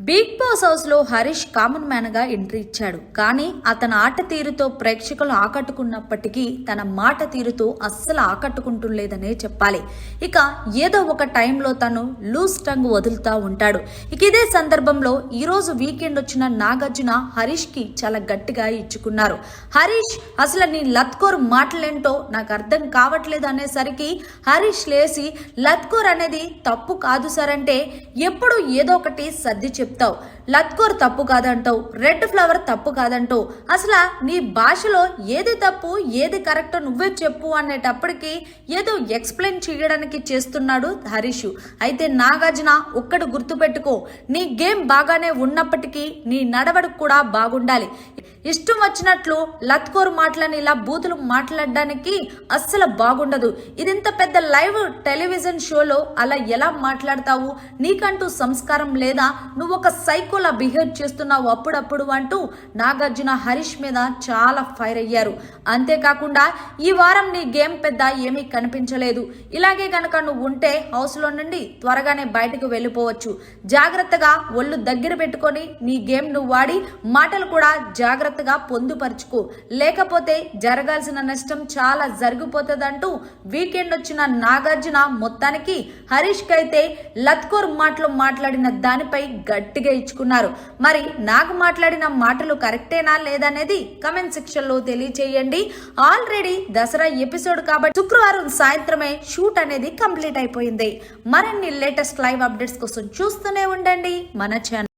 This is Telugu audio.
బిగ్ బాస్ హౌస్లో హరీష్ కామన్ మ్యాన్గా ఎంట్రీ ఇచ్చాడు. కానీ అతని ఆట తీరుతో ప్రేక్షకులు ఆకట్టుకున్నప్పటికీ తన మాట తీరుతో అస్సలు ఆకట్టుకుంటుంలేదనే చెప్పాలి. ఇక ఏదో ఒక టైంలో తను లూజ్ టంగ్ వదులుతా ఉంటాడు. ఇక ఇదే సందర్భంలో ఈరోజు వీకెండ్ వచ్చిన నాగార్జున హరీష్కి చాలా గట్టిగా ఇచ్చుకున్నారు. హరీష్ అసలు నీ లత్కోర్ మాటలేంటో నాకు అర్థం కావట్లేదు అనేసరికి హరీష్ లేసి లత్కోర్ అనేది తప్పు కాదు సార్ అంటే ఎప్పుడు ఏదో ఒకటి సర్ది చెప్తావు. లత్కోర్ తప్పు కాదంటావు. రెడ్ ఫ్లవర్ తప్పు కాదంటావు. అసలు నీ భాషలో ఏది తప్పు ఏది కరెక్ట్ నువ్వే చెప్పు అనేటప్పటికి ఏదో ఎక్స్ప్లెయిన్ చేయడానికి చేస్తున్నాడు హరీష్. అయితే నాగార్జున ఒక్కడు గుర్తుపెట్టుకో. నీ గేమ్ బాగానే ఉన్నప్పటికీ నీ నడవడిక కూడా బాగుండాలి. ఇష్టం వచ్చినట్లు లత్కోరు మాటలని ఇలా బూతులు మాట్లాడడానికి అస్సలు బాగుండదు. ఇదింత పెద్ద లైవ్ టెలివిజన్ షోలో అలా ఎలా మాట్లాడతావు? నీకంటూ సంస్కారం లేదా? నువ్వు ఒక సైకోలా బిహేవ్ చేస్తున్నావు అప్పుడప్పుడు అంటూ నాగార్జున హరీష్ మీద చాలా ఫైర్ అయ్యారు. అంతేకాకుండా ఈ వారం నీ గేమ్ పెద్ద ఏమీ కనిపించలేదు. ఇలాగే కనుక నువ్వు ఉంటే హౌస్లో నుండి త్వరగానే బయటకు వెళ్ళిపోవచ్చు. జాగ్రత్తగా ఒళ్ళు దగ్గర పెట్టుకొని నీ గేమ్ నువ్వు వాడి మాటలు కూడా జాగ్రత్త జాగ్రత్తగా పొందుపరుచుకో. లేకపోతే జరగాల్సిన నష్టం చాలా జరిగిపోతుందంటూ వీకెండ్ వచ్చిన నాగార్జున మొత్తానికి హరీష్ కైతే లత్కోర్ మాటలు మాట్లాడిన దానిపై గట్టిగా ఇచ్చుకున్నారు. మరి నాకు మాట్లాడిన మాటలు కరెక్టేనా లేదనేది కమెంట్ సెక్షన్లో తెలియచేయండి. ఆల్రెడీ దసరా ఎపిసోడ్ కాబట్టి శుక్రవారం సాయంత్రమే షూట్ అనేది కంప్లీట్ అయిపోయింది. మరిన్ని లేటెస్ట్ లైవ్ అప్డేట్స్ కోసం చూస్తూనే ఉండండి మన ఛానల్.